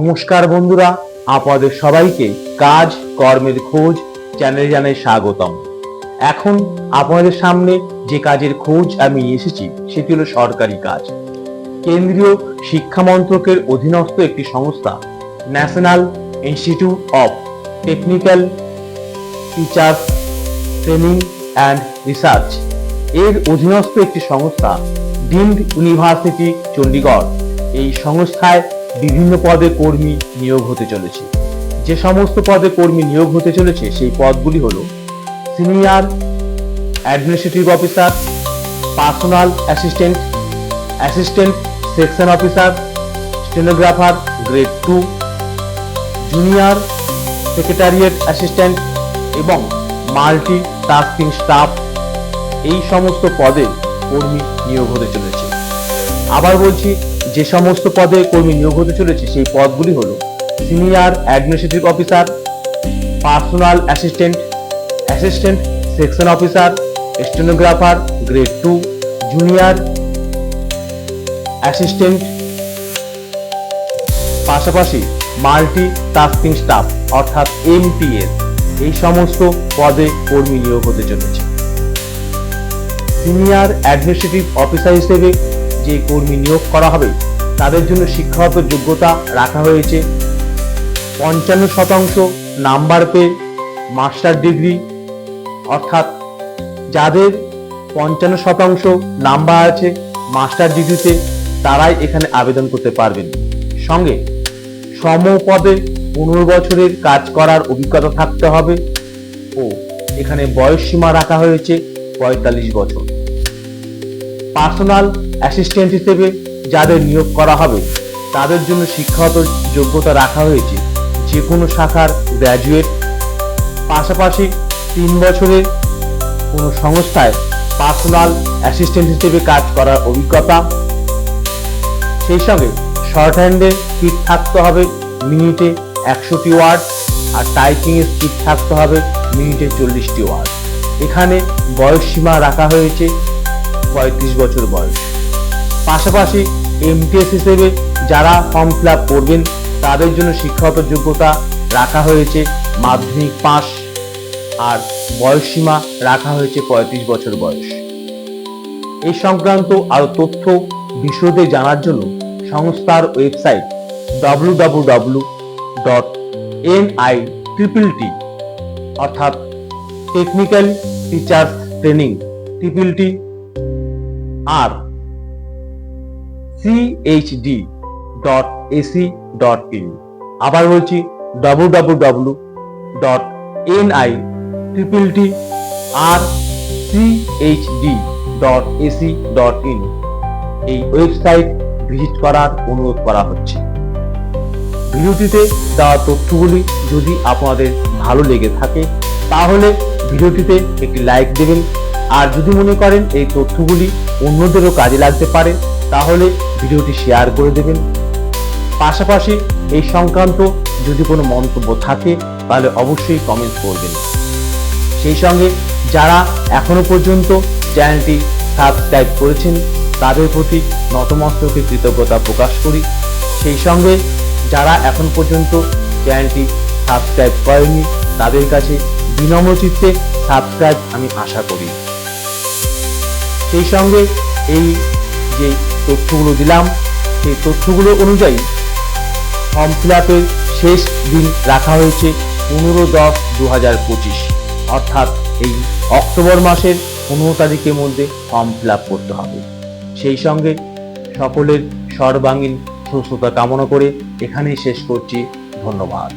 নমস্কার বন্ধুরা, আপনাদের সবাইকে কাজ, কর্মের খোঁজ চ্যানেলে জানাই স্বাগতম। এখন আপনাদের সামনে যে কাজের খোঁজ আমি এসেছি, সেটি হলো সরকারি কাজ। কেন্দ্রীয় শিক্ষা মন্ত্রকের অধীনস্থ একটি সংস্থা national institute of technical teachers training and research এর অধীনস্থ একটি সংস্থা ডিমড ইউনিভার্সিটি, চণ্ডীগড়। এই সংস্থায় বিভিন্ন পদে কর্মী নিয়োগ হতে চলেছে। যে সমস্ত পদে কর্মী নিয়োগ হতে চলেছে, সেই পদগুলি হল senior administrative officer, personal assistant assistant section officer, stenographer grade two, junior secretariat assistant এবং মাল্টি টাস্কিং স্টাফ। এই সমস্ত পদে কর্মী নিয়োগ হতে চলেছে। আবার বলছি যে সমস্ত পদে কর্মী নিয়োগ হতে চলেছে, সেই পদগুলি হল senior administrative officer personal assistant assistant section officer stenographer grade two junior assistant পাশাপাশি মাল্টি টাস্কিং স্টাফ অর্থাৎ এমটিএস এই সমস্ত পদে কর্মী নিয়োগ হতে চলেছে। সিনিয়র অ্যাডমিনিস্ট্রেটিভ অফিসার হিসেবে যে কর্মী নিয়োগ করা হবে, তাদের জন্য শিক্ষাগত যোগ্যতা রাখা হয়েছে। পঞ্চান্ন শতাংশ নাম্বার পেয়ে মাস্টার ডিগ্রি। অর্থাৎ যাদের পঞ্চান্ন শতাংশ নাম্বার আছে মাস্টার ডিগ্রিতে, তারাই এখানে আবেদন করতে পারবেন। সঙ্গে সম পদে পনেরো বছরের কাজ করার অভিজ্ঞতা থাকতে হবে ও এখানে বয়স সীমা রাখা হয়েছে পঁয়তাল্লিশ বছর। পার্সোনাল অ্যাসিস্ট্যান্ট হিসেবে যাদের নিয়োগ করা হবে, তাদের জন্য শিক্ষাগত যোগ্যতা রাখা হয়েছে যে কোনো শাখার গ্র্যাজুয়েট পাশাপাশি তিন বছরের কোনো সংস্থায় পার্সোনাল অ্যাসিস্ট্যান্ট হিসেবে কাজ করার অভিজ্ঞতা। সেই সঙ্গে শর্ট হ্যান্ডে স্পিড থাকতে হবে মিনিটে একশোটি ওয়ার্ড আর টাইপিং এর স্পিড থাকতে হবে মিনিটে চল্লিশটি ওয়ার্ড এখানে বয়স সীমা রাখা হয়েছে পঁয়ত্রিশ বছর বয়স। পাশাপাশি এমটিএস হিসেবে যারা ফর্ম ফিল করবেন, তাদের জন্য শিক্ষাগত যোগ্যতা রাখা হয়েছে, মাধ্যমিক পাস আর বয়স সীমা রাখা হয়েছে পঁয়ত্রিশ বছর বয়স। এই সংক্রান্ত আরও তথ্য বিশদে জানার জন্য সংস্থার website W W W dot N I triple T অর্থাৎ technical teachers training triple T R CHD in আবার বলছি ডাব্লু ইন এই ওয়েবসাইট ভিজিট করার অনুরোধ করা হচ্ছে। ভিডিওটিতে দেওয়া তথ্যগুলি যদি আপনাদের ভালো লেগে থাকে, তাহলে ভিডিওটিতে একটি লাইক দেবেন। আর যদি মনে করেন এই তথ্যগুলি অন্যদেরও কাজে লাগতে পারে তাহলে ভিডিওটি শেয়ার করে দেবেন। পাশাপাশি এই সংক্রান্ত যদি কোনো মন্তব্য থাকে, তাহলে অবশ্যই কমেন্ট করবেন। সেই সঙ্গে যারা এখনও পর্যন্ত চ্যানেলটি সাবস্ক্রাইব করেছেন, তাদের প্রতি নতমস্তকে কৃতজ্ঞতা প্রকাশ করি। সেই সঙ্গে যারা এখন পর্যন্ত চ্যানেলটি সাবস্ক্রাইব করেনি তাদের কাছে বিনম্র চিত্তে সাবস্ক্রাইব আমি আশা করি। সেই সঙ্গে এই যে তথ্যগুলো দিলাম। সেই তথ্যগুলো অনুযায়ী ফর্ম ফিল আপের শেষ দিন রাখা হয়েছে পনেরো দশ দু হাজার পঁচিশ। অর্থাৎ এই অক্টোবর মাসের পনেরো তারিখের মধ্যে ফর্ম ফিল আপ করতে হবে। সেই সঙ্গে সকলের সর্বাঙ্গীন সুস্থতা কামনা করে এখানেই শেষ করছি। ধন্যবাদ।